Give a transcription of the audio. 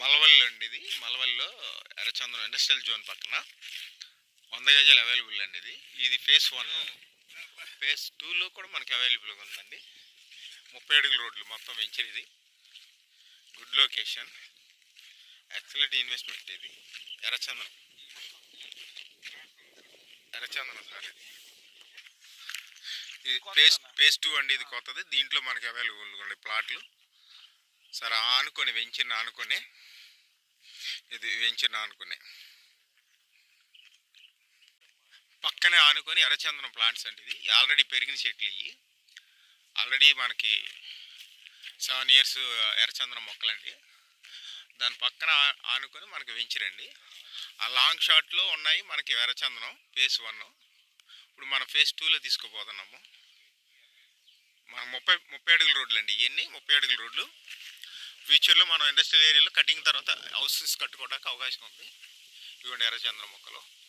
మలవల్లి అండి ఇది. మలవల్లిలో ఎర్రచంద్రం industrial zone పక్కన వంద గజాలు అవైలబుల్ అండి ఇది. ఇది ఫేస్ వన్ ఫేస్ టూలో కూడా మనకి అవైలబుల్గా ఉందండి. ముప్పై అడుగుల రోడ్లు మొత్తం వెంచర్ ఇది. గుడ్ లొకేషన్ ఎక్సలెంట్ ఇన్వెస్ట్మెంట్ ఇది. ఎర్రచంద్రం ఎర్రచంద్రం సార్ ఇది. ఇది ఫేస్ ఫేస్ టూ అండి ఇది కొత్తది. దీంట్లో మనకి అవైలబుల్గా ఉండే ప్లాట్లు. సార్ ఆనుకొని వెంచిన ఆనుకొని ఇది వెంచిన అనుకునే. పక్కనే ఆనుకొని ఎర్రచందనం ప్లాంట్స్ అండి ఇది. ఆల్రెడీ పెరిగిన చెట్లు ఇవి ఆల్రెడీ మనకి సెవెన్ ఇయర్స్ ఎర్రచందనం మొక్కలండి. దాని పక్కన ఆనుకొని మనకి వెంచరండి ఆ లాంగ్ షాట్లో ఉన్నాయి మనకి ఎర్రచందనం ఫేస్ వన్. ఇప్పుడు మనం ఫేస్ టూలో తీసుకుపోతున్నాము. మన ముప్పై ముప్పై అడుగుల రోడ్లు అండి ఇవన్నీ ముప్పై అడుగుల రోడ్లు. ఫ్యూచర్లో మనం ఇండస్ట్రియల్ ఏరియాలో కటింగ్ తర్వాత హౌసెస్ కట్టుకోవడానికి అవకాశం ఉంది. ఇవ్వండి ఎర్రచంద్ర మొక్కలు.